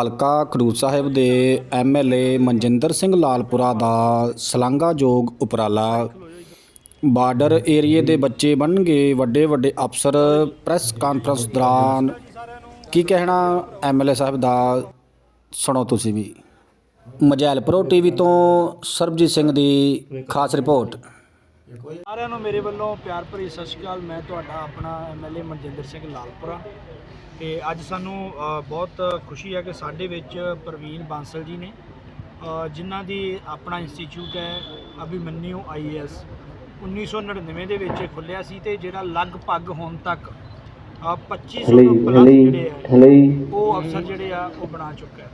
ਹਲਕਾ ਖਡੂਰ ਸਾਹਿਬ ਦੇ ਐਮਐਲਏ ਮਨਜਿੰਦਰ ਸਿੰਘ ਲਾਲਪੁਰਾ ਦਾ ਸ਼ਲਾਘਾਯੋਗ ਉਪਰਾਲਾ। ਬਾਰਡਰ ਏਰੀਏ ਦੇ ਬੱਚੇ ਬਣਨਗੇ ਵੱਡੇ ਵੱਡੇ ਅਫਸਰ। ਪ੍ਰੈਸ ਕਾਨਫਰੰਸ ਦੌਰਾਨ ਕੀ ਕਹਿਣਾ ਐਮਐਲਏ ਸਾਹਿਬ ਦਾ? ਸੁਣੋ ਤੁਸੀਂ ਵੀ। ਮਜੈਲਪੁਰੋ ਟੀਵੀ ਤੋਂ ਸਰਬਜੀਤ ਸਿੰਘ ਦੀ ਖਾਸ ਰਿਪੋਰਟ। ਸਾਰਿਆਂ ਨੂੰ ਮੇਰੇ ਵੱਲੋਂ ਪਿਆਰ ਭਰੀ ਸਤਿ ਸ਼੍ਰੀ ਅਕਾਲ। ਮੈਂ ਤੁਹਾਡਾ ਆਪਣਾ ਐਮਐਲਏ ਮਨਜਿੰਦਰ ਸਿੰਘ ਲਾਲਪੁਰਾ। ਤੇ ਅੱਜ ਸਾਨੂੰ ਬਹੁਤ ਖੁਸ਼ੀ ਹੈ ਕਿ ਸਾਡੇ ਵਿੱਚ ਪ੍ਰਵੀਨ ਬਾਂਸਲ ਜੀ ਨੇ ਜਿਨ੍ਹਾਂ ਦੀ ਆਪਣਾ ਇੰਸਟੀਚਿਊਟ ਹੈ ਅਭਿਮਨਿਊ ਆਈਏਐਸ 1999 ਦੇ ਵਿੱਚ ਖੁੱਲਿਆ ਸੀ ਤੇ ਜਿਹੜਾ ਲਗਭਗ ਹੁਣ ਤੱਕ ਅ, 2500 ਤੋਂ ਪਲੱਸ ਜਿਹੜੇ ਆ ਉਹ ਅਫਸਰ ਜਿਹੜੇ ਆ ਉਹ ਬਣਾ ਚੁੱਕਾ ਹੈ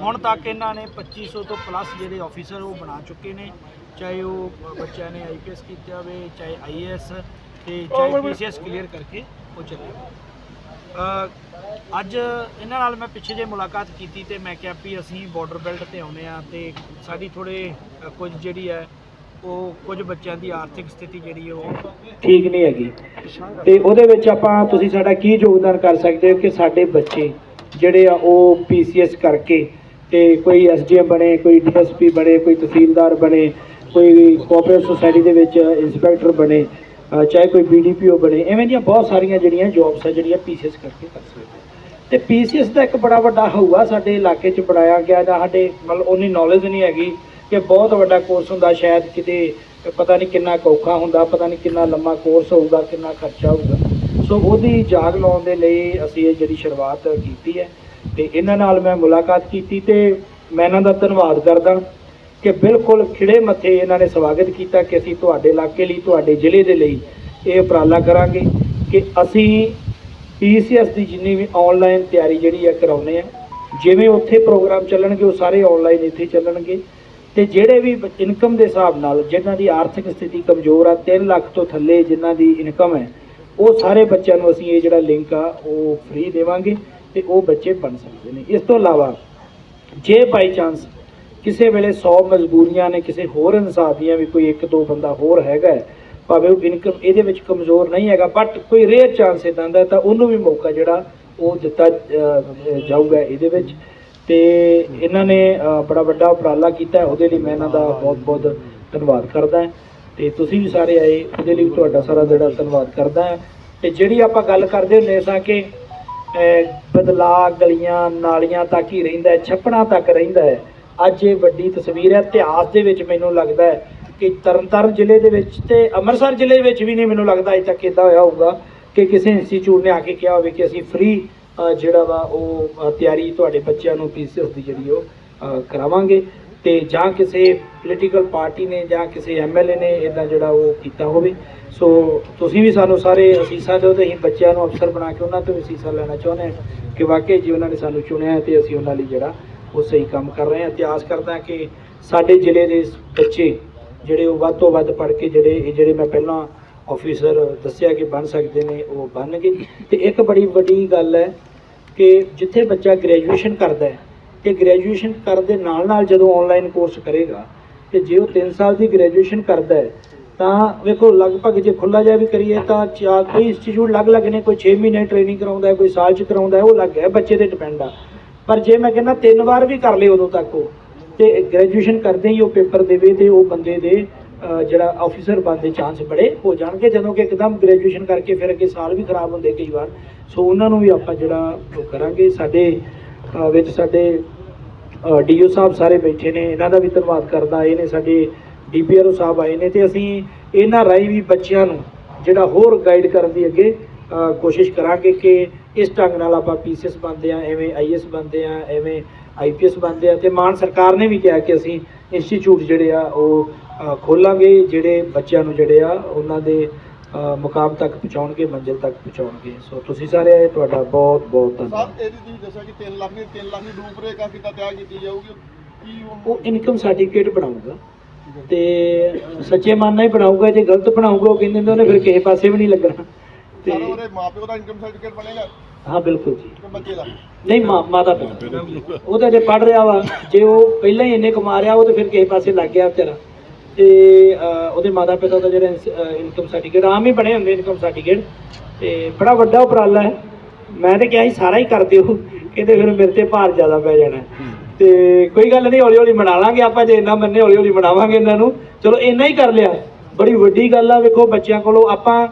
ਹੁਣ ਤੱਕ ਇਹਨਾਂ ਨੇ 2500 ਤੋਂ ਪਲੱਸ ਜਿਹੜੇ ਆਫੀਸਰ ਉਹ ਬਣਾ ਚੁੱਕੇ ਨੇ ਚਾਹੇ ਉਹ ਬੱਚਿਆਂ ਨੇ ਆਈਪੀਐਸ ਕੀਤਾ ਹੋਵੇ ਚਾਹੇ ਆਈਏਐਸ ਤੇ ਚਾਹੇ ਪੀਸੀਐਸ ਕਲੀਅਰ ਕਰਕੇ ਉਹ ਚੱਲੇ ਅੱਜ ਇਹਨਾਂ ਨਾਲ ਮੈਂ ਪਿੱਛੇ ਜੇ ਮੁਲਾਕਾਤ ਕੀਤੀ ਤੇ ਮੈਂ ਕਿਹਾ ਵੀ ਅਸੀਂ ਬਾਰਡਰ ਬੈਲਟ ਤੇ ਆਉਨੇ ਆ ਤੇ ਸਾਡੀ ਥੋੜੇ ਕੁਝ ਜਿਹੜੀ ਹੈ, ਉਹ ਕੁਝ ਬੱਚਿਆਂ ਦੀ ਆਰਥਿਕ ਸਥਿਤੀ ਜਿਹੜੀ ਉਹ ਠੀਕ ਨਹੀਂ ਹੈਗੀ। ਤੇ ਉਹਦੇ ਵਿੱਚ ਆਪਾਂ, ਤੁਸੀਂ ਸਾਡਾ ਕੀ ਯੋਗਦਾਨ ਕਰ ਸਕਦੇ ਹੋ ਕਿ ਸਾਡੇ ਬੱਚੇ ਜਿਹੜੇ ਆ ਉਹ ਪੀਸੀਐਸ ਕਰਕੇ ਤੇ ਕੋਈ ਐਸਡੀਐਮ ਬਣੇ, ਕੋਈ ਡੀਐਸਪੀ ਬਣੇ, ਕੋਈ ਤਹਿਸੀਲਦਾਰ ਬਣੇ, ਕੋਈ ਕੋਆਪਰੇਟਿਵ ਸੁਸਾਇਟੀ ਦੇ ਵਿੱਚ ਇੰਸਪੈਕਟਰ ਬਣੇ ਚਾਹੇ ਕੋਈ ਬੀਡੀਪੀਓ ਬਣੇ, ਐਵੇਂ ਦੀਆਂ ਬਹੁਤ ਸਾਰੀਆਂ ਜਿਹੜੀਆਂ ਜੌਬਸ ਆ, ਜਿਹੜੀਆਂ ਪੀਸੀਐਸ ਕਰਕੇ ਕਰ ਸਕਦੇ ਤੇ ਪੀਸੀਐਸ ਦਾ ਇੱਕ ਬੜਾ ਵੱਡਾ ਹਊਆ ਸਾਡੇ ਇਲਾਕੇ 'ਚ ਬਣਾਇਆ ਗਿਆ, ਜਾਂ ਸਾਡੇ ਮਤਲਬ ਉਨੀ ਨੌਲੇਜ ਨਹੀਂ ਹੈਗੀ ਕਿ ਬਹੁਤ ਵੱਡਾ ਕੋਰਸ ਹੁੰਦਾ, ਸ਼ਾਇਦ ਕਿਤੇ ਪਤਾ ਨਹੀਂ ਕਿੰਨਾ ਔਖਾ ਹੁੰਦਾ, ਪਤਾ ਨਹੀਂ ਕਿੰਨਾ ਲੰਮਾ ਕੋਰਸ ਹੋਊਗਾ, ਕਿੰਨਾ ਖਰਚਾ ਹੋਊਗਾ। ਸੋ ਉਹਦੀ ਜਾਗ ਲਾਉਣ ਦੇ ਲਈ ਅਸੀਂ ਇਹ ਜਿਹੜੀ ਸ਼ੁਰੂਆਤ ਕੀਤੀ ਹੈ, ਤੇ ਇਹਨਾਂ ਨਾਲ ਮੈਂ ਮੁਲਾਕਾਤ ਕੀਤੀ ਤੇ ਮੈਂ ਇਹਨਾਂ ਦਾ ਧੰਨਵਾਦ ਕਰਦਾ। ਕਿ ਬਿਲਕੁਲ ਖਿੜੇ ਮੱਥੇ ਇਹਨਾਂ ਨੇ ਸਵਾਗਤ ਕੀਤਾ ਕਿ ਅਸੀਂ ਤੁਹਾਡੇ ਇਲਾਕੇ ਲਈ, ਤੁਹਾਡੇ ਜ਼ਿਲ੍ਹੇ ਦੇ ਲਈ ਇਹ ਉਪਰਾਲਾ ਕਰਾਂਗੇ ਕਿ ਅਸੀਂ ਪੀਸੀਐਸ ਦੀ ਜਿੰਨੀ ਵੀ ਆਨਲਾਈਨ ਤਿਆਰੀ ਜਿਹੜੀ ਆ ਕਰਾਉਨੇ ਆ, ਜਿਵੇਂ ਉੱਥੇ ਪ੍ਰੋਗਰਾਮ ਚੱਲਣਗੇ, ਉਹ ਸਾਰੇ ਆਨਲਾਈਨ ਇੱਥੇ ਚੱਲਣਗੇ ਤੇ ਜਿਹੜੇ ਵੀ ਇਨਕਮ ਦੇ ਹਿਸਾਬ ਨਾਲ ਜਿਨ੍ਹਾਂ ਦੀ ਆਰਥਿਕ ਸਥਿਤੀ ਕਮਜ਼ੋਰ ਆ 3 ਲੱਖ ਤੋਂ ਥੱਲੇ ਜਿਨ੍ਹਾਂ ਦੀ ਇਨਕਮ ਹੈ, ਉਹ ਸਾਰੇ ਬੱਚਿਆਂ ਨੂੰ ਅਸੀਂ ਇਹ ਜਿਹੜਾ ਲਿੰਕ ਆ, ਉਹ ਫ੍ਰੀ ਦੇਵਾਂਗੇ ਤੇ ਉਹ ਬੱਚੇ ਬਣ ਸਕਦੇ ਨੇ। ਇਸ ਤੋਂ ਇਲਾਵਾ ਜੇ ਬਾਈ ਚਾਂਸ ਕਿਸੇ ਵੇਲੇ 100 ਮਜਬੂਰੀਆਂ ਨੇ ਕਿਸੇ ਹੋਰ ਇਨਸਾਫ਼ ਦੀਆਂ ਵੀ ਕੋਈ ਇੱਕ ਦੋ ਬੰਦਾ ਹੋਰ ਹੈਗਾ ਭਾਵੇਂ ਉਹ ਇਨਕਮ ਇਹਦੇ ਵਿੱਚ ਕਮਜ਼ੋਰ ਨਹੀਂ ਹੈਗਾ ਬਟ ਕੋਈ ਰੇਅਰ ਚਾਂਸ ਇਦਾਂ ਦਾ ਤਾਂ ਉਹਨੂੰ ਵੀ ਮੌਕਾ ਜਿਹੜਾ ਉਹ ਦਿੱਤਾ ਜਾਊਗਾ ਇਹਦੇ ਵਿੱਚ। ਤੇ ਇਹਨਾਂ ਨੇ ਬੜਾ ਵੱਡਾ ਉਪਰਾਲਾ ਕੀਤਾ ਉਹਦੇ ਲਈ ਮੈਂ ਇਹਨਾਂ ਦਾ ਬਹੁਤ ਬਹੁਤ ਧੰਨਵਾਦ ਕਰਦਾ ਹਾਂ। ਤੇ ਤੁਸੀਂ ਵੀ ਸਾਰੇ ਆਏ, ਉਹਦੇ ਲਈ ਵੀ ਤੁਹਾਡਾ ਸਾਰਾ ਜਿਹੜਾ ਧੰਨਵਾਦ ਕਰਦਾ ਹਾਂ। ਤੇ ਜਿਹੜੀ ਆਪਾਂ ਗੱਲ ਕਰਦੇ ਹੁੰਦੇ ਸਾਂ ਕਿ, ਅਹ, ਬਦਲਾਅ ਗਲੀਆਂ ਨਾਲੀਆਂ ਤੱਕ ਹੀ ਰਹਿੰਦਾ ਛੱਪੜਾਂ ਤੱਕ ਰਹਿੰਦਾ ਹੈ ਅੱਜ ਇਹ ਵੱਡੀ ਤਸਵੀਰ ਹੈ। ਇਤਿਹਾਸ ਦੇ ਵਿੱਚ ਮੈਨੂੰ ਲੱਗਦਾ ਹੈ ਕਿ ਤਰਨਤਾਰਨ ਜ਼ਿਲ੍ਹੇ ਦੇ ਵਿੱਚ ਤੇ ਅੰਮ੍ਰਿਤਸਰ ਜ਼ਿਲ੍ਹੇ ਵਿੱਚ ਵੀ ਨਹੀਂ ਮੈਨੂੰ ਲੱਗਦਾ ਅਜੇ ਤੱਕ ਇਦਾਂ ਹੋਇਆ ਹੋਊਗਾ ਕਿ ਕਿਸੇ ਇੰਸਟੀਚਿਊਟ ਨੇ ਆ ਕੇ ਕਿਹਾ ਹੋਵੇ ਕਿ ਅਸੀਂ ਫ੍ਰੀ ਜਿਹੜਾ ਵਾ ਉਹ ਤਿਆਰੀ ਤੁਹਾਡੇ ਬੱਚਿਆਂ ਨੂੰ ਪੀਸੀਐਸ ਦੀ ਜਿਹੜੀ ਉਹ ਕਰਾਵਾਂਗੇ ਤੇ ਜਾਂ ਕਿਸੇ ਪੋਲੀਟੀਕਲ ਪਾਰਟੀ ਨੇ ਜਾਂ ਕਿਸੇ ਐਮਐਲਏ ਨੇ ਇਦਾਂ ਜਿਹੜਾ ਉਹ ਕੀਤਾ ਹੋਵੇ। ਸੋ ਤੁਸੀਂ ਵੀ ਸਾਨੂੰ ਸਾਰੇ ਅਸੀਸਾਂ ਦਿਓ ਤੇ ਅਸੀਂ ਬੱਚਿਆਂ ਨੂੰ ਅਫਸਰ ਬਣਾ ਕੇ ਉਹਨਾਂ ਤੋਂ ਵੀ ਅਸੀਸਾਂ ਲੈਣਾ ਚਾਹੁੰਦੇ ਹਾਂ ਕਿ ਵਾਕਈ ਜੀ ਉਹਨਾਂ ਨੇ ਸਾਨੂੰ ਚੁਣਿਆ ਹੈ ਤੇ ਅਸੀਂ ਉਹਨਾਂ ਲਈ ਜਿਹੜਾ ਉਹ ਸਹੀ ਕੰਮ ਕਰ ਰਹੇ ਹਾਂ ਇਤਿਹਾਸ ਕਰਦਾ ਕਿ ਸਾਡੇ ਜ਼ਿਲ੍ਹੇ ਦੇ ਬੱਚੇ ਜਿਹੜੇ ਉਹ ਵੱਧ ਤੋਂ ਵੱਧ ਪੜ੍ਹ ਕੇ ਜਿਹੜੇ ਇਹ ਜਿਹੜੇ ਮੈਂ ਪਹਿਲਾਂ ਆਫੀਸਰ ਦੱਸਿਆ ਕਿ ਬਣ ਸਕਦੇ ਨੇ, ਉਹ ਬਣਨਗੇ। ਤੇ ਇੱਕ ਬੜੀ ਵੱਡੀ ਗੱਲ ਹੈ ਕਿ ਜਿੱਥੇ ਬੱਚਾ ਗ੍ਰੈਜੂਏਸ਼ਨ ਕਰਦਾ ਹੈ, ਤੇ ਗ੍ਰੈਜੂਏਸ਼ਨ ਕਰਨ ਦੇ ਨਾਲ ਨਾਲ ਜਦੋਂ ਆਨਲਾਈਨ ਕੋਰਸ ਕਰੇਗਾ, ਤੇ ਜੇ ਉਹ 3 ਸਾਲ ਦੀ ਗ੍ਰੈਜੂਏਸ਼ਨ ਕਰਦਾ ਹੈ, ਤਾਂ ਵੇਖੋ ਲਗਭਗ ਜੇ ਖੁੱਲਾ ਜਿਹਾ ਵੀ ਕਰੀਏ ਤਾਂ ਚਾਰ ਕੋਈ ਇੰਸਟੀਚਿਊਟ ਅਲੱਗ-ਅਲੱਗ ਨੇ, ਕੋਈ 6 ਮਹੀਨੇ ਟ੍ਰੇਨਿੰਗ ਕਰਾਉਂਦਾ ਕੋਈ ਸਾਲ ਚ ਕਰਾਉਂਦਾ ਉਹ ਅਲੱਗ ਹੈ, ਬੱਚੇ ਤੇ ਡਿਪੈਂਡ ਆ। ਪਰ ਜੇ ਮੈਂ ਕਹਿੰਦਾ ਤਿੰਨ ਵਾਰ ਵੀ ਕਰ ਲਏ ਉਦੋਂ ਤੱਕ ਉਹ, ਤੇ ਗ੍ਰੈਜੂਏਸ਼ਨ ਕਰਦੇ ਹੀ ਉਹ ਪੇਪਰ ਦੇਵੇ ਤੇ ਉਹ ਬੰਦੇ ਦੇ ਜਿਹੜਾ ਆਫੀਸਰ ਬਣਨ ਦੇ ਚਾਂਸ ਬੜੇ ਹੋ ਜਾਣਗੇ। ਜਦੋਂ ਕਿ ਇੱਕਦਮ ਗ੍ਰੈਜੂਏਸ਼ਨ ਕਰਕੇ ਫਿਰ ਅੱਗੇ ਸਾਲ ਵੀ ਖਰਾਬ ਹੁੰਦੇ ਕਈ ਵਾਰ। ਸੋ ਉਹਨਾਂ ਨੂੰ ਵੀ ਆਪਾਂ ਜਿਹੜਾ ਉਹ ਕਰਾਂਗੇ। ਸਾਡੇ ਵਿੱਚ ਸਾਡੇ ਡੀਓ ਸਾਹਿਬ ਸਾਰੇ ਬੈਠੇ ਨੇ। ਇਹਨਾਂ ਦਾ ਵੀ ਧੰਨਵਾਦ ਕਰਦਾ। ਆਏ ਨੇ ਸਾਡੇ ਡੀਪੀਆਰਓ ਸਾਹਿਬ ਆਏ ਨੇ ਤੇ ਅਸੀਂ ਇਹਨਾਂ ਰਾਹੀਂ ਵੀ ਬੱਚਿਆਂ ਨੂੰ ਜਿਹੜਾ ਹੋਰ ਗਾਈਡ ਕਰਨ ਦੀ ਅੱਗੇ ਕੋਸ਼ਿਸ਼ ਕਰਾਂਗੇ ਕਿ ਇਸ ਢੰਗ ਨਾਲ ਆਪਾਂ ਪੀਸੀਐਸ ਬਣਦੇ ਆ ਐਵੇਂ ਆਈਐਸ ਬਣਦੇ ਆ ਐਵੇਂ ਆਈਪੀਐਸ ਬਣਦੇ ਆ ਤੇ ਮਾਨ ਸਰਕਾਰ ਨੇ ਵੀ ਕਿਹਾ ਕਿ ਅਸੀਂ ਇੰਸਟੀਚਿਊਟ ਜਿਹੜੇ ਆ ਉਹ ਖੋਲਾਂਗੇ ਜਿਹੜੇ ਬੱਚਿਆਂ ਨੂੰ ਜਿਹੜੇ ਆ ਉਹਨਾਂ ਦੇ ਮੁਕਾਮ ਤੱਕ ਪਹੁੰਚਾਉਣਗੇ ਮੰਜ਼ਿਲ ਤੱਕ ਪਹੁੰਚਾਉਣਗੇ। ਸੋ ਤੁਸੀਂ ਸਾਰੇ ਤੁਹਾਡਾ ਬਹੁਤ ਬਹੁਤ ਧੰਨਵਾਦ। ਸਰ ਇਹਦੀ ਤੁਸੀਂ ਦੱਸਿਆ ਕਿ 3 ਲੱਖ ਦੀ 3 ਲੱਖ ਦੀ ਰੂਪਰੇਖਾ ਕਿੱਦਾਂ ਤਿਆਰ ਕੀਤੀ ਜਾਊਗੀ? ਕੀ ਉਹ ਇਨਕਮ ਸਰਟੀਫਿਕੇਟ ਬਣਾਊਗਾ ਤੇ ਸੱਚੇ ਮਨ ਨਾਲ ਹੀ ਬਣਾਊਗਾ ਜੇ ਗਲਤ ਬਣਾਊਗਾ ਉਹ ਕਹਿੰਦੇ ਨੇ ਉਹਨੇ ਫਿਰ ਕਿਸੇ ਪਾਸੇ ਵੀ ਨਹੀਂ ਲੱਗਣਾ। ਤੇ ਸਰ ਉਹਦੇ ਮਾਪਿਓ ਦਾ ਇਨਕਮ ਸਰਟੀਫਿਕੇਟ ਬਣੇਗਾ? ਹਾਂ ਬਿਲਕੁਲ ਜੀ। ਕਿ ਬੱਚੇ ਦਾ? ਨਹੀਂ ਮਾਂ ਮਾਤਾ ਪਿਤਾ ਉਹ ਤਾਂ ਜੇ ਪੜ ਰਿਹਾ ਵਾ ਜੇ ਉਹ ਪਹਿਲਾਂ ਹੀ ਇੰਨੇ ਕਮਾ ਰਿਹਾ ਉਹ ਤਾਂ ਫਿਰ ਕਿਸੇ ਪਾਸੇ ਲੱਗ ਗਿਆ ਵਿਚਾਰਾ। ਤੇ ਅ, ਉਹਦੇ ਮਾਤਾ ਪਿਤਾ ਦਾ ਜਿਹੜਾ ਇਨਕਮ ਸਰਟੀਫਿਕੇਟ ਆਮ ਹੀ ਬਣੇ ਹੁੰਦੇ ਇਨਕਮ ਸਰਟੀਫਿਕੇਟ ਤੇ ਬੜਾ ਵੱਡਾ ਉਪਰਾਲਾ ਹੈ। ਮੈਂ ਤਾਂ ਕਿਹਾ ਸੀ ਸਾਰਾ ਹੀ ਕਰ ਦਿਓ। ਕਹਿੰਦੇ ਫਿਰ ਮੇਰੇ ਤੇ ਭਾਰ ਜ਼ਿਆਦਾ ਪੈ ਜਾਣਾ। ਤੇ ਕੋਈ ਗੱਲ ਨਹੀਂ ਹੌਲੀ ਹੌਲੀ ਬਣਾ ਲਾਂਗੇ ਆਪਾਂ ਜੇ ਇੰਨਾ ਮੰਨੇ ਹੌਲੀ ਹੌਲੀ ਬਣਾਵਾਂਗੇ ਇਹਨਾਂ ਨੂੰ। ਚਲੋ ਇੰਨਾ ਹੀ ਕਰ ਲਿਆ। ਬੜੀ ਵੱਡੀ ਗੱਲ ਆ ਵੇਖੋ ਬੱਚਿਆਂ ਕੋਲੋਂ ਆਪਾਂ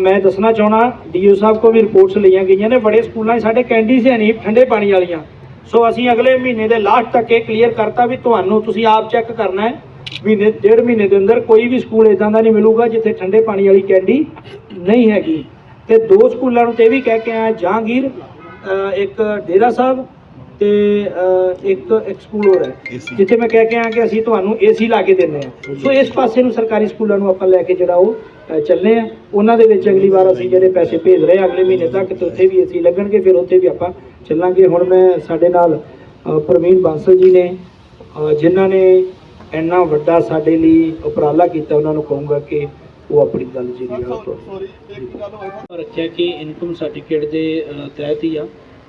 ਮੈਂ ਦੱਸਣਾ ਚਾਹਣਾ ਡੀਓ ਸਾਹਿਬ ਕੋ ਵੀ ਰਿਪੋਰਟਸ ਲਈਆਂ ਗਈਆਂ ਨੇ, ਬੜੇ ਸਕੂਲਾਂ 'ਚ ਸਾਡੇ ਕੈਂਡੀਸ ਹੈ ਨਹੀਂ, ਠੰਡੇ ਪਾਣੀ ਵਾਲੀਆਂ। ਸੋ ਅਸੀਂ ਅਗਲੇ ਮਹੀਨੇ ਦੇ ਲਾਸਟ ਤੱਕ ਇਹ ਕਲੀਅਰ ਕਰਤਾ ਵੀ ਤੁਹਾਨੂੰ ਤੁਸੀਂ ਆਪ ਚੈੱਕ ਕਰਨਾ ਹੈ। ਮਹੀਨੇ, ਡੇਢ ਮਹੀਨੇ ਦੇ ਅੰਦਰ ਕੋਈ ਵੀ ਸਕੂਲ ਇਦਾਂ ਦਾ ਨਹੀਂ ਮਿਲੂਗਾ ਜਿੱਥੇ ਠੰਡੇ ਪਾਣੀ ਵਾਲੀ ਕੈਂਡੀ ਨਹੀਂ ਹੈਗੀ। ਤੇ ਦੋ ਸਕੂਲਾਂ ਨੂੰ ਤੇ ਇਹ ਵੀ ਕਹਿ ਕੇ ਆਇਆ, ਜਹਾਂਗੀਰ ਇੱਕ ਡੇਰਾ ਸਾਹਿਬ ਤੇ ਇੱਕ ਇੱਕ ਸਕੂਲ ਹੋਰ ਹੈ ਜਿੱਥੇ ਮੈਂ ਕਹਿ ਕੇ ਆਇਆ ਕਿ ਅਸੀਂ ਤੁਹਾਨੂੰ ਏਸੀ ਲਾ ਕੇ ਦਿੰਦੇ ਹਾਂ। ਸੋ ਇਸ ਪਾਸੇ ਨੂੰ ਸਰਕਾਰੀ ਸਕੂਲਾਂ ਨੂੰ ਆਪਾਂ ਲੈ ਕੇ ਜਿਹੜਾ ਉਹ ਅ, ਚੱਲੇ ਆ ਉਹਨਾਂ ਦੇ ਵਿੱਚ ਅਗਲੀ ਵਾਰ ਅਸੀਂ ਜਿਹੜੇ ਪੈਸੇ ਭੇਜ ਰਹੇ ਹਾਂ ਅਗਲੇ ਮਹੀਨੇ ਤੱਕ ਤੇ ਉੱਥੇ ਵੀ ਏਸੀ ਲੱਗਣਗੇ ਫਿਰ ਉੱਥੇ ਵੀ ਆਪਾਂ ਚੱਲਾਂਗੇ। ਹੁਣ ਮੈਂ ਸਾਡੇ ਨਾਲ ਪ੍ਰਵੀਨ ਬਾਂਸਲ ਜੀ ਨੇ ਜਿਨ੍ਹਾਂ ਨੇ ਇੰਨਾ ਵੱਡਾ ਸਾਡੇ ਲਈ ਉਪਰਾਲਾ ਕੀਤਾ ਉਹਨਾਂ ਨੂੰ ਕਹੂੰਗਾ ਕਿ ਉਹ ਆਪਣੀ ਗੱਲ ਜਿਹੜੀ ਆ ਉਹ ਤੋਂ ਸੌਰੀ ਇੱਕ ਗੱਲ ਹੋਈ ਰੱਖਿਆ ਕਿ ਇਨਕਮ ਸਰਟੀਫਿਕੇਟ ਦੇ ਤਹਿਤ ਹੀ ਆ।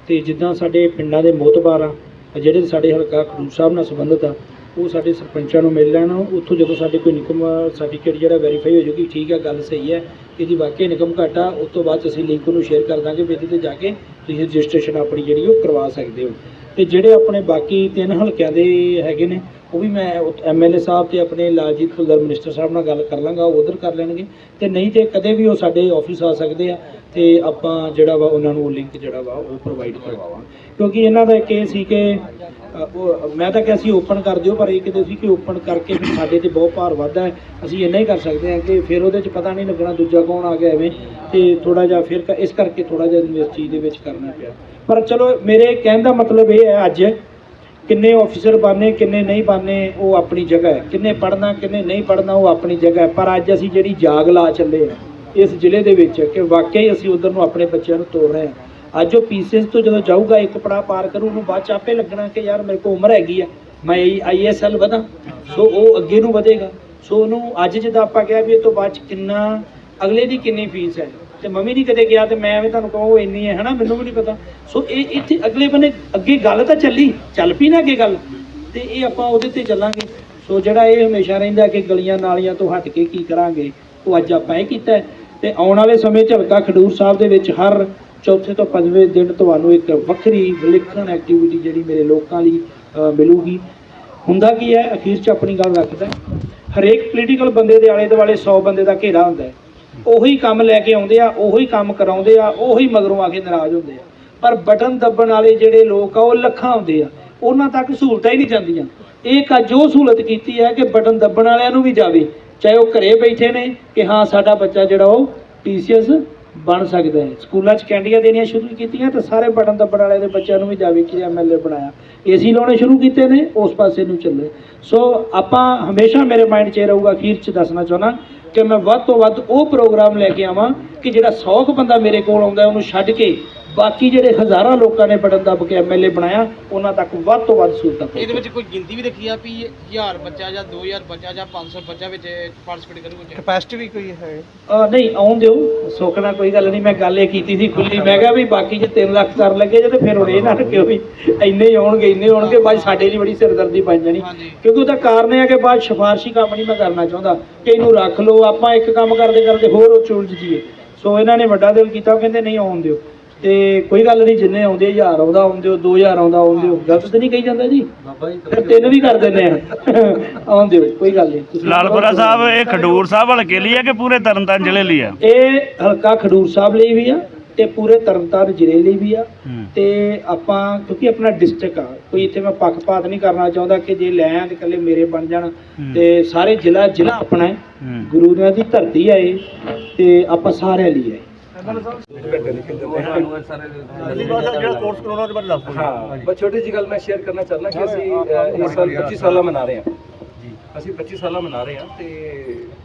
ਤੇ ਜਿੱਦਾਂ ਸਾਡੇ ਪਿੰਡਾਂ ਦੇ ਮੋਤਬਾਰ ਆ ਜਿਹੜੇ ਸਾਡੇ ਹਲਕਾ ਖਡੂਰ ਸਾਹਿਬ ਨਾਲ ਸੰਬੰਧਿਤ ਆ, ਉਹ ਸਾਡੇ ਸਰਪੰਚਾਂ ਨੂੰ ਮਿਲ ਲੈਣ, ਉੱਥੋਂ ਜਦੋਂ ਸਾਡੇ ਕੋਈ ਇਨਕਮ ਸਰਟੀਫਿਕੇਟ ਜਿਹੜਾ ਵੈਰੀਫਾਈ ਹੋ ਜਾਊਗੀ, ਠੀਕ ਆ, ਗੱਲ ਸਹੀ ਹੈ ਇਹਦੀ ਵਾਕਈ ਇਨਕਮ ਘੱਟ ਆ, ਉਸ ਤੋਂ ਬਾਅਦ ਅਸੀਂ ਲਿੰਕ ਨੂੰ ਸ਼ੇਅਰ ਕਰ ਦਾਂਗੇ ਵੀ ਇਹਦੇ ਤੇ ਜਾ ਕੇ ਤੁਸੀਂ ਰਜਿਸਟ੍ਰੇਸ਼ਨ ਆਪਣੀ ਜਿਹੜੀ ਉਹ ਕਰਵਾ ਸਕਦੇ ਹੋ। ਤੇ ਜਿਹੜੇ ਆਪਣੇ ਬਾਕੀ ਤਿੰਨ ਹਲਕਿਆਂ ਦੇ ਹੈਗੇ ਨੇ ਉਹ ਵੀ ਮੈਂ ਐਮਐਲਏ ਸਾਹਿਬ ਤੇ ਆਪਣੇ ਲਾਲਜੀਤ ਫੁੱਲਰ ਮਿਨਿਸਟਰ ਸਾਹਿਬ ਨਾਲ ਗੱਲ ਕਰ ਲਾਂਗਾ, ਉਹ ਉਧਰ ਕਰ ਲੈਣਗੇ। ਤੇ ਨਹੀਂ ਤੇ ਕਦੇ ਵੀ ਉਹ ਸਾਡੇ ਆਫਿਸ ਆ ਸਕਦੇ ਆ ਤੇ ਆਪਾਂ ਜਿਹੜਾ ਵਾ ਉਹਨਾਂ ਨੂੰ ਉਹ ਲਿੰਕ ਜਿਹੜਾ ਵਾ ਉਹ ਪ੍ਰੋਵਾਈਡ ਕਰਵਾਵਾਂ। ਕਿਉਂਕਿ ਇਹਨਾਂ ਦਾ ਇੱਕ ਇਹ ਸੀ ਕਿ ਉਹ, ਮੈਂ ਤਾਂ ਕਿਹਾ ਸੀ ਓਪਨ ਕਰ ਦਿਓ, ਪਰ ਇਹ ਕਿਤੇ ਸੀ ਕਿ ਓਪਨ ਕਰਕੇ ਫਿਰ ਸਾਡੇ ਤੇ ਬਹੁਤ ਭਾਰ ਵੱਧਦਾ ਹੈ। ਅਸੀਂ ਇੰਨਾ ਹੀ ਕਰ ਸਕਦੇ ਹਾਂ ਕਿ ਫਿਰ ਉਹਦੇ 'ਚ ਪਤਾ ਨਹੀਂ ਲੱਗਣਾ ਦੂਜਾ ਕੌਣ ਆ ਗਿਆ ਐਵੇਂ ਤੇ ਥੋੜਾ ਜਿਹਾ ਫਿਰ ਕ- ਇਸ ਕਰਕੇ ਥੋੜਾ ਜਿਹਾ ਇਸ ਚੀਜ਼ ਦੇ ਵਿੱਚ ਕਰਨਾ ਪਿਆ। ਪਰ ਚਲੋ, ਮੇਰੇ ਕਹਿਣ ਦਾ ਮਤਲਬ ਇਹ ਹੈ ਅੱਜ ਕਿੰਨੇ ਆਫੀਸਰ ਬਣਨੇ, ਕਿੰਨੇ ਨਹੀਂ ਬਣਨੇ, ਉਹ ਆਪਣੀ ਜਗ੍ਹਾ ਹੈ। ਕਿੰਨੇ ਪੜਨਾ ਕਿੰਨੇ ਨਹੀਂ ਪੜਨਾ ਉਹ ਆਪਣੀ ਜਗ੍ਹਾ ਹੈ। ਪਰ ਅੱਜ ਅਸੀਂ ਜਿਹੜੀ ਜਾਗ ਲਾ ਚੱਲੇ ਆ ਇਸ ਜ਼ਿਲ੍ਹੇ ਦੇ ਵਿੱਚ ਕਿ ਵਾਕਈ ਅਸੀਂ ਉਧਰ ਨੂੰ ਆਪਣੇ ਬੱਚਿਆਂ ਨੂੰ ਤੋਰ ਰਹੇ ਹਾਂ। ਅੱਜ ਉਹ ਪੀਸੀਐਸ ਤੋਂ ਜਦੋਂ ਜਾਊਗਾ, ਇੱਕ ਪੜਾ ਪਾਰ ਕਰੂ, ਉਹਨੂੰ ਬਾਅਦ ਚ ਆਪੇ ਲੱਗਣਾ ਕਿ ਯਾਰ ਮੇਰੇ ਕੋਲ ਉਮਰ ਹੈਗੀ ਆ, ਮੈਂ ਆਈਐਸਐਲ ਵਧਾਂ। ਸੋ ਉਹ ਅੱਗੇ ਨੂੰ ਵਧੇਗਾ। ਸੋ ਉਹਨੂੰ ਅੱਜ ਜਿੱਦਾਂ ਆਪਾਂ ਕਿਹਾ ਵੀ ਇਹ ਤੋਂ ਬਾਅਦ ਚ ਕਿੰਨਾ, ਅਗਲੇ ਦੀ ਕਿੰਨੀ ਫੀਸ ਹੈ? ਤੇ ਮੰਮੀ ਨਹੀਂ ਕਦੇ ਗਿਆ ਤੇ ਮੈਂ ਐਵੇਂ ਤੁਹਾਨੂੰ ਕਹਾਂ ਉਹ ਇੰਨੀ ਹੈ ਹਨਾ? ਮੈਨੂੰ ਵੀ ਨਹੀਂ ਪਤਾ। ਸੋ ਇਹ ਇੱਥੇ ਅਗਲੇ ਬੰਨੇ ਅੱਗੇ ਗੱਲ ਤਾਂ ਚੱਲੀ ਚੱਲ ਪਈ ਨਾ ਅੱਗੇ ਗੱਲ। ਤੇ ਇਹ ਆਪਾਂ ਉਹਦੇ ਤੇ ਚੱਲਾਂਗੇ। ਸੋ ਜਿਹੜਾ ਇਹ ਹਮੇਸ਼ਾ ਰਹਿੰਦਾ ਕਿ ਗਲੀਆਂ ਨਾਲੀਆਂ ਤੋਂ ਹਟ ਕੇ ਕੀ ਕਰਾਂਗੇ ਉਹ ਅੱਜ ਆਪਾਂ ਇਹ ਕੀਤਾ। ਹੈ ਤੇ ਆਉਣ ਵਾਲੇ ਸਮੇਂ ਝਲਕਾ ਖਡੂਰ ਸਾਹਿਬ ਦੇ ਵਿੱਚ ਹਰ ਚੌਥੇ ਤੋਂ ਪੰਜਵੇਂ ਦਿਨ ਤੁਹਾਨੂੰ ਇੱਕ ਵੱਖਰੀ ਵਿਲੱਖਣ ਐਕਟੀਵਿਟੀ ਜਿਹੜੀ ਮੇਰੇ ਲੋਕਾਂ ਲਈ ਅ, ਮਿਲੂਗੀ। ਹੁੰਦਾ ਕੀ ਹੈ ਅਖੀਰ 'ਚ ਆਪਣੀ ਗੱਲ ਰੱਖਦਾ। ਹਰੇਕ ਪੋਲੀਟੀਕਲ ਬੰਦੇ ਦੇ ਆਲੇ ਦੁਆਲੇ 100 ਬੰਦੇ ਦਾ ਘੇਰਾ ਹੁੰਦਾ ਹੈ। ਉਹੀ ਕੰਮ ਲੈ ਕੇ ਆਉਂਦੇ ਆ, ਉਹੀ ਕੰਮ ਕਰਾਉਂਦੇ ਆ, ਉਹੀ ਮਗਰੋਂ ਆ ਕੇ ਨਾਰਾਜ਼ ਹੁੰਦੇ ਆ। ਪਰ ਬਟਨ ਦੱਬਣ ਵਾਲੇ ਜਿਹੜੇ ਲੋਕ ਆ, ਉਹ ਲੱਖਾਂ ਹੁੰਦੇ ਆ। ਉਹਨਾਂ ਤੱਕ ਸਹੂਲਤਾਂ ਹੀ ਨਹੀਂ ਜਾਂਦੀਆਂ। ਇਹ ਇੱਕ ਅੱਜ ਉਹ ਸਹੂਲਤ ਕੀਤੀ ਹੈ ਕਿ ਬਟਨ ਦੱਬਣ ਵਾਲਿਆਂ ਨੂੰ ਵੀ ਜਾਵੇ। ਚਾਹੇ ਉਹ ਘਰੇ ਬੈਠੇ ਨੇ ਕਿ ਹਾਂ, ਸਾਡਾ ਬੱਚਾ ਜਿਹੜਾ ਉਹ ਟੀਸੀਐਸ ਬਣ ਸਕਦਾ ਹੈ। ਸਕੂਲਾਂ 'ਚ ਕੈਂਡੀਆਂ ਦੇਣੀਆਂ ਸ਼ੁਰੂ ਕੀਤੀਆਂ ਤੇ ਸਾਰੇ ਬਟਨ ਦੱਬਣ ਵਾਲੇ ਦੇ ਬੱਚਿਆਂ ਨੂੰ ਵੀ ਜਾਵੇ ਕਿ ਐਮਐਲਏ ਬਣਾਇਆ। ਏਸੀ ਲਾਉਣੇ ਸ਼ੁਰੂ ਕੀਤੇ ਨੇ, ਉਸ ਪਾਸੇ ਨੂੰ ਚੱਲੇ। ਸੋ ਆਪਾਂ ਹਮੇਸ਼ਾ ਮੇਰੇ ਮਾਈਂਡ 'ਚ ਇਹ ਰਹੂਗਾ, ਅਖੀਰ 'ਚ ਦੱਸਣਾ ਚਾਹੁੰਦਾ ਕਿ ਮੈਂ ਵੱਧ ਤੋਂ ਵੱਧ ਉਹ ਪ੍ਰੋਗਰਾਮ ਲੈ ਕੇ ਆਵਾਂ ਕਿ ਜਿਹੜਾ 100 ਕੁ ਬੰਦਾ ਮੇਰੇ ਕੋਲ ਆਉਂਦਾ ਉਹਨੂੰ ਛੱਡ ਕੇ ਬਾਕੀ ਜਿਹੜੇ ਹਜ਼ਾਰਾਂ ਲੋਕਾਂ ਨੇ ਬਟਨ ਦੱਬ ਕੇ ਐਮਐਲਏ ਬਣਾਇਆ ਉਹਨਾਂ ਤੱਕ ਵੱਧ ਤੋਂ ਵੱਧ ਸਹੂਲਤਾਂ ਇਹਦੇ। ਵਿੱਚ ਕੋਈ ਗਿਣਤੀ ਵੀ ਰੱਖੀ ਆ ਵੀ 1000 ਬੱਚਾ ਜਾਂ 2000 ਬੱਚਾ ਜਾਂ 500 ਬੱਚਾ ਵਿੱਚ ਪਾਰਟਿਸਿਪੇਟ ਕਰੂਗਾ ਕੈਪੈਸਿਟੀ ਵੀ ਕੋਈ ਹੈ? ਨਹੀਂ ਆਉਣ ਦਿਓ ਸੋਕਣਾ ਕੋਈ ਗੱਲ ਨਹੀਂ ਮੈਂ ਗੱਲ ਇਹ ਕੀਤੀ ਸੀ ਖੁੱਲੀ ਮੈਂ ਕਿਹਾ ਵੀ ਬਾਕੀ ਜੇ 3 ਲੱਖ ਕਰ ਲੱਗੇ ਜੇ ਤੇ ਫਿਰ ਹੁਣ ਇਹ ਨਾ ਕਿਉਂ ਵੀ ਇੰਨੇ ਹੀ ਆਉਣਗੇ ਇੰਨੇ ਆਉਣਗੇ ਬਾਅਦ ਸਾਡੇ ਲਈ ਬੜੀ ਸਿਰਦਰਦੀ ਬਣ ਜਾਣੀ। ਕਿਉਂਕਿ ਉਹਦਾ ਕਾਰਨ ਇਹ ਹੈ ਕਿ ਬਾਅਦ ਸਿਫਾਰਸ਼ੀ ਕੰਮ ਨਹੀਂ ਮੈਂ ਕਰਨਾ ਚਾਹੁੰਦਾ। ਕਿ ਇਹਨੂੰ ਰੱਖ ਲਓ ਆਪਾਂ ਇੱਕ ਕੰਮ ਕਰਦੇ ਕਰਦੇ ਹੋਰ ਉਹ ਚੁਲਝ ਜੀਏ। ਸੋ ਇਹਨਾਂ ਨੇ ਵੱਡਾ ਦਿਲ ਕੀਤਾ ਉਹ ਕਹਿੰਦੇ ਨਹੀਂ ਆਉਣ ਦਿਓ। ਤੇ ਕੋਈ ਗੱਲ ਨਹੀਂ ਜਿੰਨੇ ਆਉਂਦੇ 1000 ਆਉਂਦਾ ਆਉਂਦੇ 2000 ਆਉਂਦਾ ਆਉਂਦੇ ਗਲਤ ਤਾਂ ਨਹੀਂ ਕਹੀ ਜਾਂਦਾ ਜੀ? ਫਿਰ ਤਿੰਨ ਵੀ ਕਰ ਦਿੰਦੇ ਆ। ਆਉਂਦੇ ਕੋਈ ਗੱਲ ਨਹੀਂ ਤੁਸੀਂ ਲਾਲਪੁਰਾ ਸਾਹਿਬ ਇਹ ਖਡੂਰ ਸਾਹਿਬ ਹਲਕੇ ਲਈ ਹੈ ਕਿ ਪੂਰੇ ਤਰਨਤਾਰਨ ਜ਼ਿਲ੍ਹੇ ਲਈ ਹੈ ਇਹ ਹਲਕਾ ਖਡੂਰ ਸਾਹਿਬ ਲਈ ਵੀ ਆ। ਤੇ ਪੂਰੇ ਤਰਨਤਾਰਨ ਜ਼ਿਲ੍ਹੇ ਲਈ ਵੀ ਆ। ਤੇ ਆਪਾਂ ਕਿਉਂਕਿ ਆਪਣਾ ਡਿਸਟ੍ਰਿਕਟ ਆ ਕੋਈ ਇੱਥੇ ਮੈਂ ਪੱਖਪਾਤ ਨਹੀਂ ਕਰਨਾ ਚਾਹੁੰਦਾ ਕਿ ਜੇ ਲੈ ਆਂ ਤੇ ਇਕੱਲੇ ਮੇਰੇ ਬਣ ਜਾਣ। ਤੇ ਸਾਰੇ ਜ਼ਿਲ੍ਹਾ ਜ਼ਿਲ੍ਹਾ ਆਪਣਾ ਹੈ। ਗੁਰੂਆਂ ਦੀ ਧਰਤੀ ਆ ਇਹ ਤੇ ਆਪਾਂ ਸਾਰਿਆਂ ਲਈ ਹੈ ਬਸ ਛੋਟੀ ਜਿਹੀ ਗੱਲ ਮੈਂ ਸ਼ੇਅਰ ਕਰਨਾ ਚਾਹੁੰਦਾ ਕਿ ਅਸੀਂ ਇਸ ਸਾਲ 25 ਸਾਲਾ ਮਨਾ ਰਹੇ ਹਾਂ। ਅਸੀਂ 25 ਸਾਲਾ ਮਨਾ ਰਹੇ ਹਾਂ ਤੇ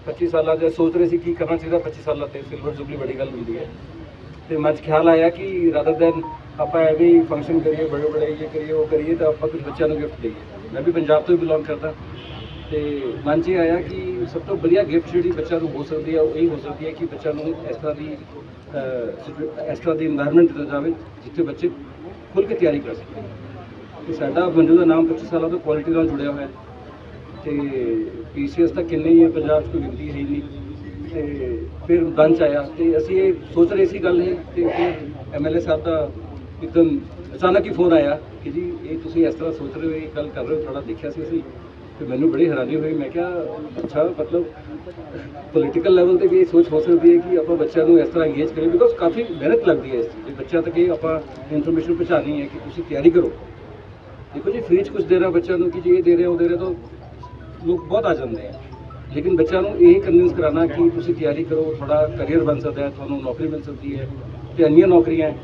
25 ਸਾਲਾਂ ਦੇ ਸੋਚ ਰਹੇ ਸੀ ਕੀ ਕਰਨਾ ਚਾਹੀਦਾ 25 ਸਾਲਾਂ ਤੇ ਸਿਲਵਰ ਜੁਬਲੀ ਬੜੀ ਗੱਲ ਹੁੰਦੀ ਹੈ। ਤੇ ਮੈਂ ਖਿਆਲ ਆਇਆ ਕਿ ਰਾਦਰ ਦੈਨ ਆਪਾਂ ਇਹ ਵੀ ਫੰਕਸ਼ਨ ਕਰੀਏ, ਬੜੇ ਬੜੇ ਇਹ ਕਰੀਏ, ਉਹ ਕਰੀਏ, ਤਾਂ ਆਪਾਂ ਕੁਝ ਬੱਚਿਆਂ ਨੂੰ ਗਿਫਟ ਦੇਈਏ। ਮੈਂ ਵੀ ਪੰਜਾਬ ਤੋਂ ਹੀ ਬਿਲੋਂਗ ਕਰਦਾ। ਤੇ ਮਨ 'ਚ ਆਇਆ ਕਿ ਸਭ ਤੋਂ ਵਧੀਆ ਗਿਫਟ ਜਿਹੜੀ ਬੱਚਿਆਂ ਨੂੰ ਹੋ ਸਕਦੀ ਹੈ ਉਹ ਇਹ ਹੋ ਸਕਦੀ ਹੈ ਕਿ ਬੱਚਿਆਂ ਨੂੰ ਇਸ ਤਰ੍ਹਾਂ ਦੀ ਇਸ ਤਰ੍ਹਾਂ ਦੀ এনवायरमेंट ਦਿੱਤਾ ਜਾਵੇ, ਜਿੱਥੇ ਬੱਚੇ ਖੁੱਲ ਕੇ ਤਿਆਰੀ ਕਰ ਸਕਣ। ਤੇ ਸਾਡਾ ਬੰਦੂ ਦਾ ਨਾਮ 25 ਸਾਲਾਂ ਤੋਂ ਕੁਆਲਿਟੀ ਨਾਲ ਜੁੜਿਆ ਹੋਇਆ ਹੈ। ਤੇ ਪੀਸੀਐਸ ਤਾਂ ਕਿੰਨੇ ਹੀ ਹੈ ਪੰਜਾਬ 'ਚ ਕੋਈ ਗਿਣਤੀ ਹੈ ਨਹੀਂ। ਤੇ ਫਿਰ ਬੰਚ ਆਇਆ ਤੇ ਅਸੀਂ ਇਹ ਸੋਚ ਰਹੇ ਸੀ ਗੱਲ ਇਹ ਤੇ ਫਿਰ ਐਮਐਲਏ ਸਾਹਿਬ ਦਾ ਇੱਕਦਮ ਅਚਾਨਕ ਹੀ ਫੋਨ ਆਇਆ ਕਿ ਜੀ ਇਹ ਤੁਸੀਂ ਇਸ ਤਰ੍ਹਾਂ ਸੋਚ ਰਹੇ ਹੋ, ਇਹ ਗੱਲ ਕਰ ਰਹੇ ਹੋ ਥੋੜਾ ਦੇਖਿਆ ਸੀ ਅਸੀਂ ਤੇ ਮੈਨੂੰ ਬੜੀ ਹੈਰਾਨੀ ਹੋਈ, ਮੈਂ ਕਿਹਾ ਅੱਛਾ, ਮਤਲਬ ਪੋਲੀਟੀਕਲ ਲੈਵਲ ਤੇ ਵੀ ਇਹ ਸੋਚ ਹੋ ਸਕਦੀ ਹੈ ਕਿ ਆਪਾਂ ਬੱਚਿਆਂ ਨੂੰ ਇਸ ਤਰ੍ਹਾਂ ਇੰਗੇਜ ਕਰੀਏ ਬਿਕੋਜ਼ ਕਾਫੀ ਮਿਹਨਤ ਲੱਗਦੀ ਹੈ ਇਸ ਚੀਜ਼ 'ਚ ਬੱਚਿਆਂ ਤੱਕ ਇਹ ਆਪਾਂ ਇਨਫੋਰਮੇਸ਼ਨ ਪਹੁੰਚਾਉਣੀ ਹੈ ਕਿ ਤੁਸੀਂ ਤਿਆਰੀ ਕਰੋ। ਦੇਖੋ ਜੀ ਫ੍ਰੀ 'ਚ ਕੁਝ ਦੇ ਰਿਹਾ ਬੱਚਿਆਂ ਨੂੰ ਕਿ ਜੀ ਇਹ ਦੇ ਰਿਹਾ ਉਹ ਦੇ ਰਹੇ ਤਾਂ ਲੋਕ ਬਹੁਤ ਆ ਜਾਂਦੇ ਆ। ਲੇਕਿਨ ਬੱਚਿਆਂ ਨੂੰ ਇਹ ਕਨਵਿੰਸ ਕਰਾਉਣਾ ਕਿ ਤੁਸੀਂ ਤਿਆਰੀ ਕਰੋ, ਤੁਹਾਡਾ ਕਰੀਅਰ ਬਣ ਸਕਦਾ ਹੈ, ਤੁਹਾਨੂੰ ਨੌਕਰੀ ਮਿਲ ਸਕਦੀ ਹੈ, ਤੇ ਅੰਨੀਆਂ ਨੌਕਰੀਆਂ ਹੈ।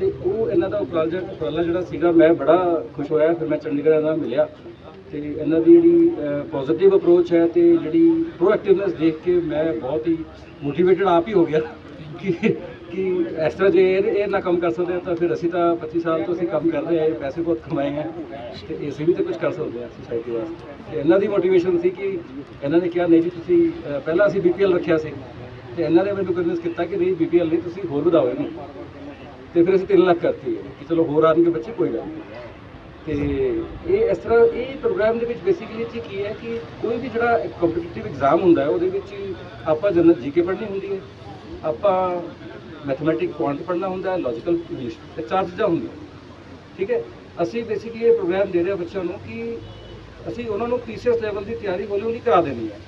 ਤੇ ਉਹ ਇਹਨਾਂ ਦਾ ਉਪਰਾਲਾ ਉਪਰਾਲਾ ਜਿਹੜਾ ਸੀਗਾ, ਮੈਂ ਬੜਾ ਖੁਸ਼ ਹੋਇਆ, ਫਿਰ ਮੈਂ ਚੰਡੀਗੜ੍ਹ ਨਾਲ ਮਿਲਿਆ ਤੇ ਇਹਨਾਂ ਦੀ ਜਿਹੜੀ ਪੋਜ਼ਿਟਿਵ ਅਪਰੋਚ ਹੈ ਤੇ ਜਿਹੜੀ ਪ੍ਰੋਐਕਟਿਵਨੈਸ ਦੇਖ ਕੇ ਮੈਂ ਬਹੁਤ ਹੀ ਮੋਟੀਵੇਟਡ ਆਪ ਹੀ ਹੋ ਗਿਆ ਕਿ ਕਿ ਇਸ ਤਰ੍ਹਾਂ ਜੇ ਇਹ ਇਹ ਨਾ ਕੰਮ ਕਰ ਸਕਦੇ ਆ ਤਾਂ ਫਿਰ ਅਸੀਂ ਤਾਂ 25 ਸਾਲ ਤੋਂ ਅਸੀਂ ਕੰਮ ਕਰ ਰਹੇ ਹਾਂ ਪੈਸੇ ਬਹੁਤ ਕਮਾਏ ਹੈ ਤੇ ਅਸੀਂ ਵੀ ਤਾਂ ਕੁਝ ਕਰ ਸਕਦੇ ਹਾਂ ਸੋਸਾਇਟੀ ਵਾਸਤੇ। ਤੇ ਇਹਨਾਂ ਦੀ ਮੋਟੀਵੇਸ਼ਨ ਸੀ ਕਿ ਇਹਨਾਂ ਨੇ ਕਿਹਾ ਨਹੀਂ ਜੀ ਤੁਸੀਂ ਅਹ, ਪਹਿਲਾਂ ਅਸੀਂ ਬੀਪੀਐਲ ਰੱਖਿਆ ਸੀ। ਤੇ ਇਹਨਾਂ ਨੇ ਮੈਨੂੰ ਕਨਵਿੰਸ ਕੀਤਾ ਕਿ ਨਹੀਂ ਬੀਪੀਐਲ ਨਹੀਂ ਤੁਸੀਂ ਹੋਰ ਵਧਾਓ ਇਹਨੂੰ। ਤੇ ਫਿਰ ਅਸੀਂ 3 ਲੱਖ ਕਰਤੀ ਹੈ ਕਿ ਚਲੋ ਹੋਰ ਆਉਣਗੇ ਬੱਚੇ ਕੋਈ ਗੱਲ ਨਹੀਂ। ਤੇ ਇਹ ਇਸ ਤਰ੍ਹਾਂ ਇਹ ਪ੍ਰੋਗਰਾਮ ਦੇ ਵਿੱਚ ਬੇਸਿਕਲੀ ਇਹ ਕੀ ਹੈ ਕਿ ਕੋਈ ਵੀ ਜਿਹੜਾ ਕੰਪੀਟੀਟਿਵ ਐਗਜ਼ਾਮ ਹੁੰਦਾ ਹੈ ਉਹਦੇ ਵਿੱਚ ਆਪਾਂ ਜਨਰਲ ਜੀਕੇ ਪੜ੍ਹਨੀ ਹੁੰਦੀ ਹੈ। ਆਪਾਂ ਮੈਥਮੈਟਿਕ ਕੁਆਂਟ ਪੜ੍ਹਨਾ ਹੁੰਦਾ ਹੈ ਲੌਜੀਕਲ ਇੰਗਲਿਸ਼ ਤੇ ਚਾਰ ਚੀਜ਼ਾਂ ਹੁੰਦੀਆਂ। ਠੀਕ ਹੈ? ਅਸੀਂ ਬੇਸਿਕਲੀ ਇਹ ਪ੍ਰੋਗਰਾਮ ਦੇ ਰਹੇ ਹਾਂ ਬੱਚਿਆਂ ਨੂੰ ਕਿ ਅਸੀਂ ਉਹਨਾਂ ਨੂੰ ਪੀਸੀਐਸ ਲੈਵਲ ਦੀ ਤਿਆਰੀ ਹੌਲੀ ਹੌਲੀ ਕਰਾ ਦੇਣੀ ਹੈ।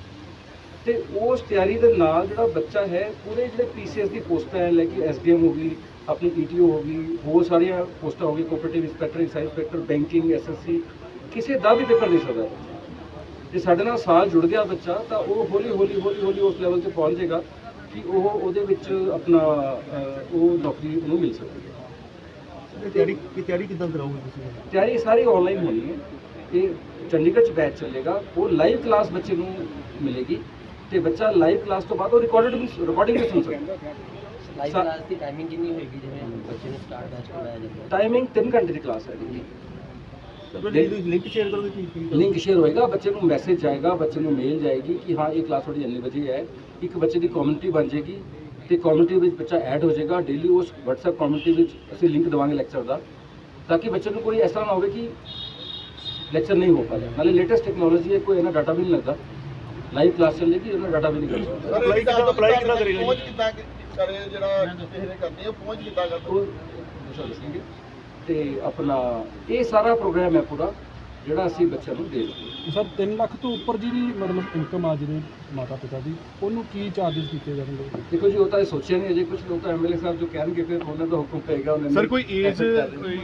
ਤੇ ਉਸ ਤਿਆਰੀ ਦੇ ਨਾਲ ਜਿਹੜਾ ਬੱਚਾ ਹੈ, ਪੂਰੇ ਜਿਹੜੇ ਪੀਸੀਐਸ ਦੀ ਪੋਸਟਾਂ ਹੈ ਲਾਈਕ ਐਸਡੀਐਮ ਹੋ ਗਈ, ਆਪਣੀ ਈਟੀਓ ਹੋ ਗਈ, ਹੋਰ ਸਾਰੀਆਂ ਪੋਸਟਾਂ ਹੋ ਗਈ cooperative inspector excise inspector banking SSC ਕਿਸੇ ਦਾ ਵੀ ਪੇਪਰ ਦੇ ਸਕਦਾ ਜੇ ਸਾਡੇ ਨਾਲ ਸਾਲ ਜੁੜ ਗਿਆ ਬੱਚਾ, ਤਾਂ ਉਹ ਹੌਲੀ ਹੌਲੀ ਹੌਲੀ ਹੌਲੀ ਉਸ ਲੈਵਲ ਤੇ ਪਹੁੰਚ ਜਾਏਗਾ। ਕਿ ਉਹ ਉਹਦੇ ਵਿੱਚ ਆਪਣਾ ਅਹ, ਉਹ ਨੌਕਰੀ ਉਹਨੂੰ ਮਿਲ ਸਕਦੀ ਹੈ। ਤਿਆਰੀ ਤਿਆਰੀ ਕਿਦਾਂ ਕਰਾਓਗੇ ਤੁਸੀਂ? ਤਿਆਰੀ ਸਾਰੀ ਆਨਲਾਈਨ ਹੋਣੀ ਹੈ। ਇਹ ਚੰਡੀਗੜ੍ਹ ਚ ਬੈਚ ਚੱਲੇਗਾ। ਉਹ ਲਾਈਵ ਕਲਾਸ ਬੱਚੇ ਨੂੰ ਮਿਲੇਗੀ ਤੇ ਬੱਚਾ ਲਾਈਵ ਕਲਾਸ ਤੋਂ ਬਾਅਦ ਉਹ ਰਿਕਾਰਡਡ ਵੀ ਰਿਕਾਰਡਿੰਗ ਵੀ ਸੁਣ ਸਕਦਾ ਲਾਈਵ ਸਾ- ਕਲਾਸ ਦੀ ਟਾਈਮਿੰਗ ਕਿੰਨੀ ਹੋਏਗੀ? ਜਿਵੇਂ ਬੱਚੇ ਨੂੰ ਸਟਾਰਟ ਬੈਚ ਕਰਵਾਇਆ ਜਾਂਦਾ ਟਾਈਮਿੰਗ 3 ਘੰਟੇ ਦੀ ਕਲਾਸ ਹੈ ਜੀ। ਲਿੰਕ ਸ਼ੇਅਰ ਲਿੰਕ ਹੋਏਗਾ ਬੱਚੇ ਨੂੰ ਮੈਸੇਜ ਜਾਏਗਾ ਬੱਚੇ ਨੂੰ ਮੇਲ ਜਾਏਗੀ ਕਿ ਹਾਂ ਇਹ ਕਲਾਸ ਤੁਹਾਡੀ ਇੰਨੇ ਵਜੇ ਹੈ। ਇੱਕ ਬੱਚੇ ਦੀ ਕਮਿਊਨਿਟੀ ਬਣ ਜਾਏਗੀ ਤੇ ਕਮਿਊਨਿਟੀ ਵਿੱਚ ਬੱਚਾ ਐਡ ਹੋ ਜਾਏਗਾ। ਡੇਲੀ ਉਸ WhatsApp ਕਮਿਊਨਿਟੀ ਵਿੱਚ ਅਸੀਂ ਲਿੰਕ ਦਵਾਂਗੇ ਲੈਕਚਰ ਦਾ ਤਾਂ ਕਿ ਬੱਚੇ ਨੂੰ ਕੋਈ ਐਸਾ ਨਾ ਹੋਵੇ ਕਿ ਲੈਕਚਰ ਨਹੀਂ ਹੋ ਪਾਇਆ ਨਾਲੇ ਲੇਟੈਸਟ ਟੈਕਨੋਲੋਜੀ ਹੈ ਕੋਈ ਇਹਨਾਂ ਡਾਟਾ ਵੀ ਨਹੀਂ ਲੱਗਦਾ। ਲਾਈਵ ਕਲਾਸ ਚੱਲੇਗੀ ਇਹਨਾਂ ਡਾਟਾ ਵੀ ਨਹੀਂ ਕਰ ਸਕਦਾ ਅਪਲਾਈ ਕਿਦਾਂ ਅਪਲਾਈ ਕਿਦਾਂ ਕਰੇਗਾ ਪਹੁੰਚ ਕਿਦਾਂ ਕਰੇ ਜਿਹੜਾ ਕਿਸੇ ਨੇ ਕਰਨੀ ਹੈ ਪਹੁੰਚ ਕਿਦਾਂ ਕਰਦਾ ਉਹ ਦੱਸੋ ਦੱਸਣਗੇ ਤੇ ਆਪਣਾ ਇਹ ਸਾਰਾ ਪ੍ਰੋਗਰਾਮ ਹੈ ਪੂਰਾ ਜਿਹੜਾ ਅਸੀਂ ਬੱਚਿਆਂ ਨੂੰ ਦੇ ਰਹੇ ਹਾਂ। ਸਰ 3 ਲੱਖ ਤੋਂ ਉੱਪਰ ਜਿਹੜੀ ਮਤਲਬ ਇਨਕਮ ਆ ਜਿਹਦੇ ਮਾਤਾ ਪਿਤਾ ਦੀ ਉਹਨੂੰ ਕੀ ਚਾਰजेस ਕੀਤੇ ਜਾਣਗੇ? ਦੇਖੋ ਜੀ ਉਹ ਤਾਂ ਇਹ ਸੋਚਿਆ ਨਹੀਂ ਅਜੇ ਕੁਝ ਲੋਕ ਤਾਂ ਐਮਐਲਏ ਸਾਹਿਬ ਜੋ ਕਹਿਣਗੇ ਫਿਰ ਉਹਨਾਂ ਦਾ ਹੁਕਮ ਪਏਗਾ ਉਹਨਾਂ ਨੇ ਸਰ ਕੋਈ ਏਜ। ਕੋਈ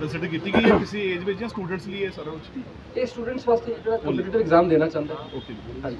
ਕੰਸੀਡਰ ਕੀਤੀ ਗਈ ਹੈ ਕਿਸੇ ਏਜ ਵਿੱਚ ਜਾਂ ਸਟੂਡੈਂਟਸ ਲਈ ਇਹ ਸਾਰਾ ਕੁਝ ਇਹ ਸਟੂਡੈਂਟਸ ਵਾਸਤੇ ਜਿਹੜਾ ਕੰਪੀਟੀਟਿਵ ਐਗਜ਼ਾਮ ਦੇਣਾ ਚਾਹੁੰਦਾ। ਹੈ ਓਕੇ ਹਾਂਜੀ